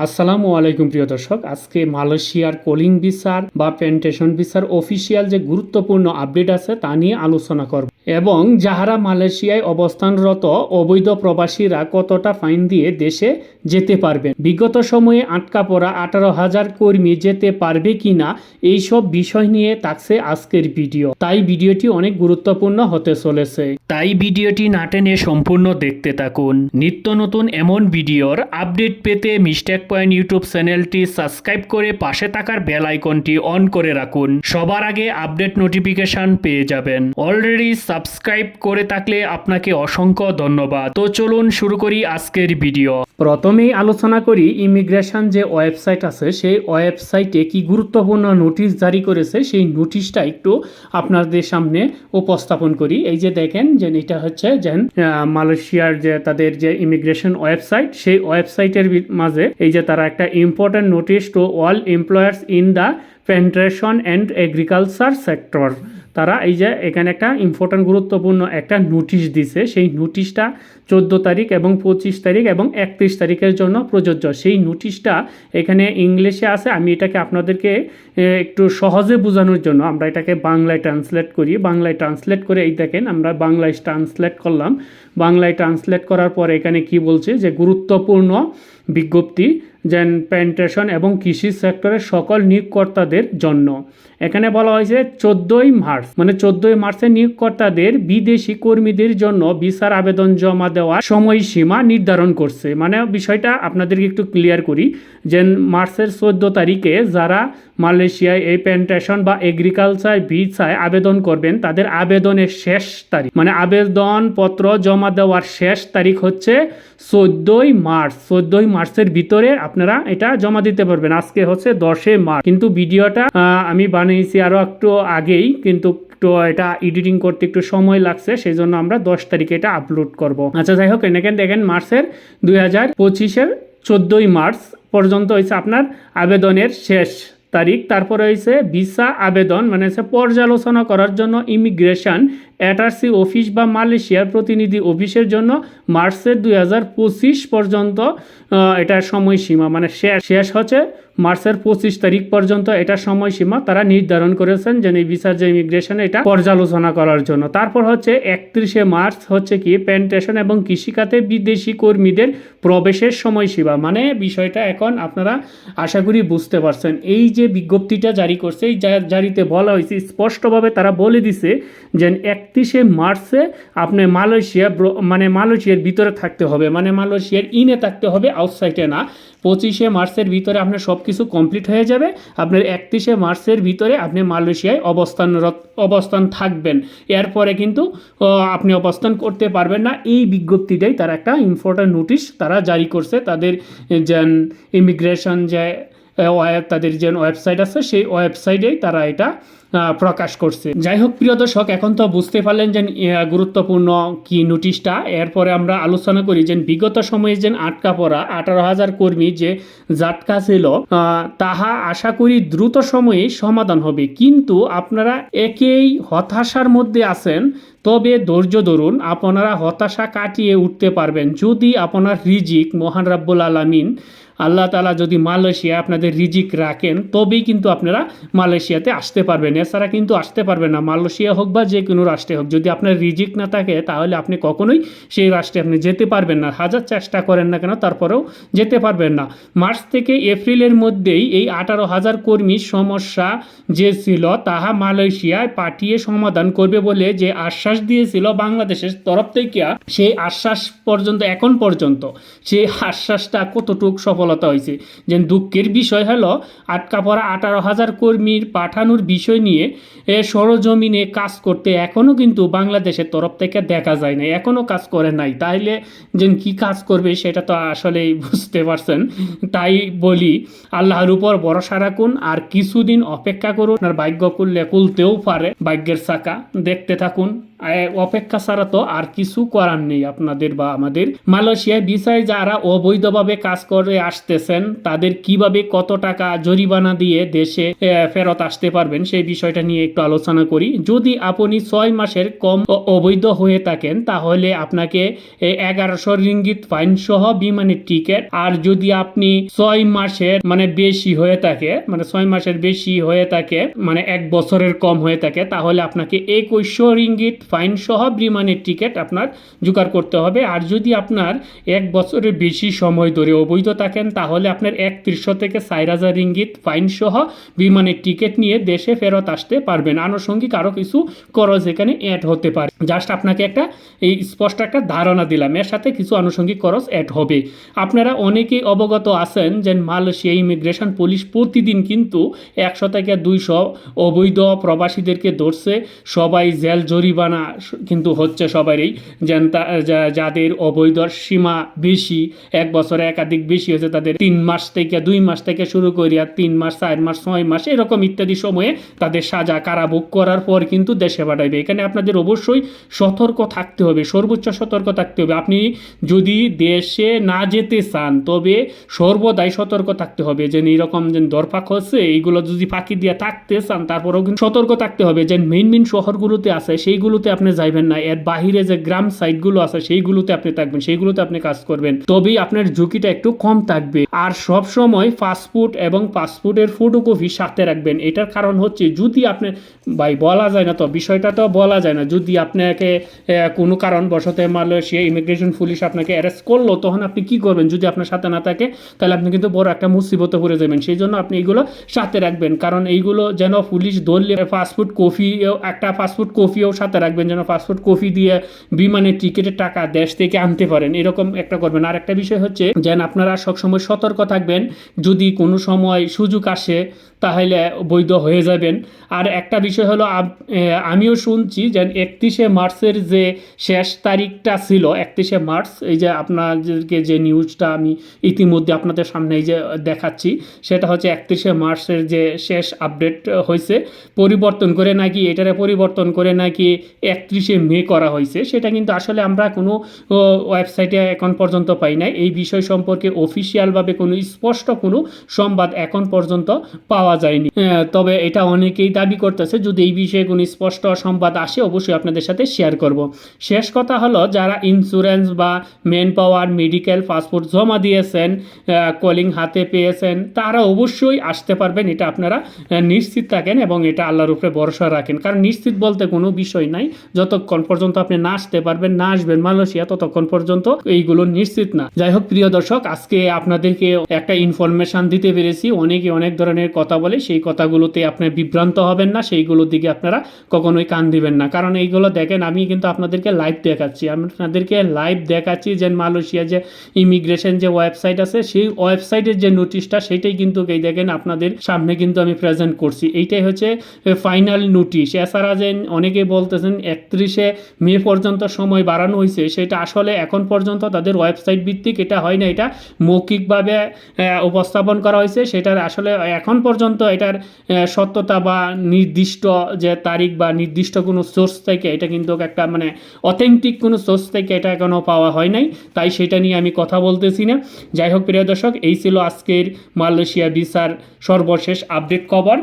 আসসালামু আলাইকুম প্রিয় দর্শক। আজকে মালয়েশিয়ার কলিং বিচার বা প্যান্টেশন বিচার অফিসিয়াল যে গুরুত্বপূর্ণ আপডেট আছে তা নিয়ে আলোচনা করব। এবং যাহারা মালয়েশিয়ায় অবস্থানরত অবৈধ প্রবাসীরা কতটা ফাইন দিয়ে দেশে যেতে পারবেন? বিগত সময়ে আটকা পড়া আঠারো হাজার কর্মী যেতে পারবে কি কিনা এইসব বিষয় নিয়ে থাকছে আজকের ভিডিও। তাই ভিডিওটি অনেক গুরুত্বপূর্ণ হতে চলেছে। তাই ভিডিওটি না টেনে সম্পূর্ণ দেখতে থাকুন। নিত্য নতুন এমন ভিডিওর আপডেট পেতে মিস্টেক পয়েন্ট ইউটিউব চ্যানেলটি সাবস্ক্রাইব করে পাশে থাকার বেল আইকনটি অন করে রাখুন। সবার আগে আপডেট নোটিফিকেশন পেয়ে যাবেন। অলরেডি সাবস্ক্রাইব করে থাকলে আপনাকে অসংখ্য ধন্যবাদ। তো চলুন শুরু করি আজকের ভিডিও। প্রথমেই আলোচনা করি ইমিগ্রেশন যে ওয়েবসাইট আছে, সেই ওয়েবসাইটে কি গুরুত্বপূর্ণ নোটিশ জারি করেছে, সেই নোটিশটা একটু আপনাদের সামনে উপস্থাপন করি। এই যে দেখেন, যে এটা হচ্ছে যে মালয়েশিয়ার যে তাদের যে ইমিগ্রেশন ওয়েবসাইট, সেই ওয়েবসাইটের মাঝে এই যে তারা একটা important notice to all employers in the penetration and agriculture sector তারা এই যে এখানে একটা ইম্পর্টেন্ট গুরুত্বপূর্ণ একটা নোটিশ দিছে। সেই নোটিশটা চোদ্দ তারিখ এবং পঁচিশ তারিখ এবং একত্রিশ তারিখের জন্য প্রযোজ্য। সেই নোটিশটা এখানে ইংলিশে আছে। আমি এটাকে আপনাদেরকে একটু সহজে বোঝানোর জন্য আমরা এটাকে বাংলায় ট্রান্সলেট করি। বাংলায় ট্রান্সলেট করে এই দেখেন, আমরা বাংলায় ট্রান্সলেট করলাম। বাংলায় ট্রান্সলেট করার পর এখানে কি বলছে? যে গুরুত্বপূর্ণ বিজ্ঞপ্তি যেন প্যান্টেশন এবং কৃষি সেক্টরের সকল নিয়োগকর্তাদের জন্য। এখানে বলা হয়েছে চোদ্দোই মার্চ মানে চোদ্দোই মার্চে নিয়োগকর্তাদের বিদেশি কর্মীদের জন্য ভিসার আবেদন জমা দেওয়ার সময়সীমা নির্ধারণ করছে। মানে বিষয়টা আপনাদেরকে একটু ক্লিয়ার করি, যেন মার্চের চোদ্দ তারিখে যারা মালয়েশিয়ায় এই প্যান্টেশন বা এগ্রিকালচার ভিসায় আবেদন করবেন। তাদের আবেদনের শেষ তারিখ মানে আবেদনপত্র জমা দেওয়ার শেষ তারিখ হচ্ছে চোদ্দোই মার্চ। চোদ্দোই মার্চের ভিতরে আপনারা এটা জমা দিতে পারবেন। আজকে হচ্ছে দশে মার্চ। কিন্তু ভিডিওটা আমি বানিয়েছি আরও একটু আগেই, কিন্তু একটু এটা এডিটিং করতে একটু সময় লাগছে সেই জন্য আমরা দশ তারিখে এটা আপলোড করব। আচ্ছা যাই হোক, এনেকেন, দেখেন মার্চের দুই হাজার পঁচিশের চোদ্দোই মার্চ পর্যন্ত হয়েছে আপনার আবেদনের শেষ তারিখ তারপরে হয়েছে ভিসা আবেদন মানে হচ্ছে পর্যালোচনা করার জন্য ইমিগ্রেশন অ্যাটার্সি অফিস বা মালয়েশিয়ার প্রতিনিধি অফিসের জন্য মার্চের দুই হাজার পঁচিশ পর্যন্ত এটার সময়সীমা। মানে শেষ শেষ হচ্ছে মার্চের পঁচিশ তারিখ পর্যন্ত এটা সময়সীমা তারা নির্ধারণ করেছেন যে এই ভিসার যে ইমিগ্রেশন এটা পর্যালোচনা করার জন্য। তারপর হচ্ছে একত্রিশে মার্চ হচ্ছে কি প্যান্টেশন এবং কৃষিখাতে বিদেশি কর্মীদের প্রবেশের সময়সীমা। মানে বিষয়টা এখন আপনারা আশা করি বুঝতে পারছেন। এই যে বিজ্ঞপ্তিটা জারি করছে, এই জারিতে বলা হয়েছে, স্পষ্টভাবে তারা বলে দিছে যে একত্রিশে মার্চে আপনি মালয়েশিয়া মানে মালয়েশিয়ার ভিতরে থাকতে হবে। মানে মালয়েশিয়ার ইনে থাকতে হবে আউটসাইডে না। পঁচিশে মার্চের ভিতরে আপনার সব কিছু কমপ্লিট হয়ে যাবে। আপনার একত্রিশে মার্চের ভিতরে আপনি মালয়েশিয়ায় অবস্থানরত অবস্থান থাকবেন। এরপরে কিন্তু আপনি অবস্থান করতে পারবেন না। এই বিজ্ঞপ্তিটাই তারা একটা ইম্পর্টেন্ট নোটিশ তারা জারি করছে। তাদের যে ইমিগ্রেশন যে তাদের যে ওয়েবসাইট আছে, সেই ওয়েবসাইটেই তারা এটা প্রকাশ করছে। যাই হোক প্রিয় দর্শক, এখন তো বুঝতে পারলেন যে গুরুত্বপূর্ণ কি নোটিশটা। এরপরে আমরা আলোচনা করি যে, বিগত সময়ে যে আটকা পড়া আঠারো হাজার কর্মী যে জাটকা ছিল তাহা আশা করি দ্রুত সময়ে সমাধান হবে। কিন্তু আপনারা একেই হতাশার মধ্যে আছেন, তবে ধৈর্য ধরুন, আপনারা হতাশা কাটিয়ে উঠতে পারবেন। যদি আপনার রিজিক, মহান রাব্বুল আলামিন আল্লাহ তালা যদি মালয়েশিয়া আপনাদের রিজিক রাখেন, তবেই কিন্তু আপনারা মালয়েশিয়াতে আসতে পারবেন। এছাড়া কিন্তু আসতে পারবেন না। মালয়েশিয়া হোক বা যে কোনো রাষ্ট্রে হোক, যদি আপনার রিজিক না থাকে, তাহলে আপনি কখনোই সেই রাষ্ট্রে আপনি যেতে পারবেন না। হাজার চেষ্টা করেন না কেন, তারপরেও যেতে পারবেন না। মার্চ থেকে এপ্রিলের মধ্যেই এই আঠারো হাজার কর্মীর সমস্যা যে ছিল, তাহা মালয়েশিয়ায় পাঠিয়ে সমাধান করবে বলে যে আশ্বাস দিয়েছিল বাংলাদেশের তরফ থেকে, সেই আশ্বাস পর্যন্ত, এখন পর্যন্ত সেই আশ্বাসটা কতটুকু সফলতা হয়েছে যে দুঃখের বিষয় হলো আটকা পড়া আঠারো হাজার কর্মীর পাঠানোর বিষয় নিয়ে সরজমিনে কাজ করতে এখনও কিন্তু বাংলাদেশের তরফ থেকে দেখা যায় না এখনও কাজ করে নাই। তাইলে যে কি কাজ করবে সেটা তো আসলেই বুঝতে পারছেন। তাই বলি, আল্লাহর উপর ভরসা রাখুন, আর কিছুদিন অপেক্ষা করুন। আর ভাগ্য করলে কুলতেও পারে, ভাগ্যের চাকা। দেখতে থাকুন। অপেক্ষা ছাড়া তো আর কিছু করার নেই আপনাদের বা আমাদের। মালয়েশিয়ায় ভিসায় যারা অবৈধভাবে কাজ করে আসতেছেন, তাদের কীভাবে কত টাকা জরিমানা দিয়ে দেশে ফেরত আসতে পারবেন সেই বিষয়টা নিয়ে একটু আলোচনা করি। যদি আপনি ছয় মাসের কম অবৈধ হয়ে থাকেন, তাহলে আপনাকে এগারোশো রিঙ্গিত ফাইন সহ বিমানের টিকিট। আর যদি আপনি ছয় মাসের মানে বেশি হয়ে থাকে মানে ছয় মাসের বেশি হয়ে থাকে মানে এক বছরের কম হয়ে থাকে, তাহলে আপনাকে একুশশো রিঙ্গিত ফাইন সহ বিমানের টিকিট আপনার জোগাড় করতে হবে। আর যদি আপনার এক বছরের বেশি সময় ধরে অবৈধ থাকেন, তাহলে আপনার এক একত্রিশশো থেকে চার হাজার রিঙ্গিত ফাইন সহ বিমানের টিকিট নিয়ে দেশে ফেরত আসতে পারবেন। আনুষঙ্গিক আরও কিছু খরচ এখানে অ্যাড হতে পারে। জাস্ট আপনাকে একটা এই স্পষ্ট একটা ধারণা দিলাম। এর সাথে কিছু আনুষঙ্গিক খরচ অ্যাড হবে। আপনারা অনেকেই অবগত আছেন যে মালয়েশিয়া ইমিগ্রেশন পুলিশ প্রতিদিন কিন্তু একশো থেকে দুইশো অবৈধ প্রবাসীদেরকে ধরছে। সবাই জেল, জরিমানা স- কিন্তু হচ্ছে সবারই যাদের অবৈধ সীমা বেশি, এক বছরে একাধিক বেশি হয়েছে, তাদের তিন মাস থেকে দুই মাস থেকে শুরু করিয়া তিন মাস, চার মাস, ছয় মাস, এরকম ইত্যাদি সময়ে তাদের সাজা কারাভোগ করার পর কিন্তু দেশে পাঠাইবে। এখানে আপনাদের অবশ্যই সতর্ক থাকতে হবে, সর্বোচ্চ সতর্ক থাকতে হবে। আপনি যদি দেশে না যেতে চান, তবে সর্বদাই সতর্ক থাকতে হবে যে এইরকম যে দরফাক হচ্ছে, এইগুলো যদি ফাঁকি দিয়ে থাকতে চান, তারপরেও কিন্তু সতর্ক থাকতে হবে যে মেন মেন শহরগুলোতে আছে, সেইগুলোতে আপনি যাইবেন না। এর বাহিরে যে গ্রাম সাইডগুলো আছে, সেইগুলোতে আপনি থাকবেন, সেইগুলোতে আপনি কাজ করবেন। তবেই আপনার ঝুঁকিটা একটু কম থাকবে। আর সব সময় পাসপোর্ট এবং পাসপোর্টের ফটোকপি সাথে রাখবেন। এটার কারণ হচ্ছে, যদি আপনি, ভাই, বলা যায় না তো, বিষয়টা তো বলা যায় না। যদি আপনাকে কোনো কারণবশত মালয়েশিয়া ইমিগ্রেশন পুলিশ আপনাকে অ্যারেস্ট করল, তখন আপনি কি করবেন? যদি আপনার সাথে না থাকে, তাহলে আপনি কিন্তু বড় একটা মুসিবতে পড়ে যাবেন। সেই জন্য আপনি এইগুলো সাথে রাখবেন। কারণ এইগুলো যেন পুলিশ ধরলে ফাস্টফুড কপি একটা ফাস্টফুড কপিও সাথে রাখবেন যেন পাসপোর্ট কপি দিয়ে বিমানের টিকিটের টাকা দেশ থেকে আনতে পারেন। এরকম একটা করবেন। আর একটা বিষয় হচ্ছে, যেন আপনারা সবসময় সতর্ক থাকবেন। যদি কোনো সময় সুযোগ আসে, তাহলে বৈধ হয়ে যাবেন। আর একটা বিষয় হলো আমিও শুনছি যে একত্রিশে মার্চের যে শেষ তারিখটা ছিল, একত্রিশে মার্চ, এই যে আপনাদেরকে যে নিউজটা আমি ইতিমধ্যে আপনাদের সামনে এই যে দেখাচ্ছি, সেটা হচ্ছে একত্রিশে মার্চের যে শেষ আপডেট হয়েছে, পরিবর্তন করে নাকি, এটারে পরিবর্তন করে নাকি একত্রিশে মে করা হয়েছে, সেটা কিন্তু আসলে আমরা কোনো ওয়েবসাইটে এখন পর্যন্ত পাই নাই। এই বিষয় সম্পর্কে অফিসিয়ালভাবে কোনো স্পষ্ট কোনো সংবাদ এখন পর্যন্ত পাওয়া যায়নি। তবে এটা অনেকেই দাবি করতেছে, যদি এই বিষয়ে কোনো স্পষ্ট সংবাদ আসে, অবশ্যই আপনাদের সাথে শেয়ার করব। শেষ কথা হলো, যারা ইন্স্যুরেন্স বা মেন পাওয়ার মেডিকেল পাসপোর্ট জমা দিয়েছেন কলিং হাতে পেয়েছেন, তারা অবশ্যই আসতে পারবেন, এটা আপনারা নিশ্চিত থাকেন এবং এটা আল্লাহর উপরে ভরসা রাখেন। কারণ নিশ্চিত বলতে কোনো বিষয় নাই যতক্ষণ পর্যন্ত আপনি না আসতে পারবেন, না আসবেন মালয়েশিয়া, ততক্ষণ পর্যন্ত এইগুলো নিশ্চিত না। যাই হোক, প্রিয় দর্শক, আজকে আপনাদেরকে একটা ইনফরমেশন দিতে পেরেছি। অনেকে অনেক ধরনের কথা বলে, সেই কথাগুলোতে আপনি বিভ্রান্ত হবেন না, সেইগুলোর দিকে আপনারা কখনোই কান দিবেন না। কারণ এইগুলো দেখেন, আমি কিন্তু আপনাদেরকে লাইভ দেখাচ্ছি। আপনাদেরকে লাইভ দেখাচ্ছি যে মালয়েশিয়া যে ইমিগ্রেশন যে ওয়েবসাইট আছে, সেই ওয়েবসাইটের যে নোটিশটা সেটাই কিন্তু এই দেখেন আপনাদের সামনে কিন্তু আমি প্রেজেন্ট করছি। এইটাই হচ্ছে ফাইনাল নোটিশ এছাড়া যে অনেকে বলতেছেন একত্রিশে মে পর্যন্ত সময় বাড়ানো হয়েছে। সেটা আসলে এখন পর্যন্ত তাদের ওয়েবসাইট ভিত্তিক এটা হয় না। এটা মৌখিকভাবে উপস্থাপন করা হয়েছে। সেটার আসলে এখন পর্যন্ত এটার সত্যতা বা নির্দিষ্ট যে তারিখ বা নির্দিষ্ট কোনো সোর্স থেকে এটা কিন্তু একটা মানে অথেন্টিক কোনো সোর্স থেকে এটা এখনও পাওয়া হয় নাই। তাই সেটা নিয়ে আমি কথা বলতেছি না। যাই হোক, প্রিয় দর্শক, এই ছিল আজকের মালয়েশিয়া ভিসার সর্বশেষ আপডেট খবর।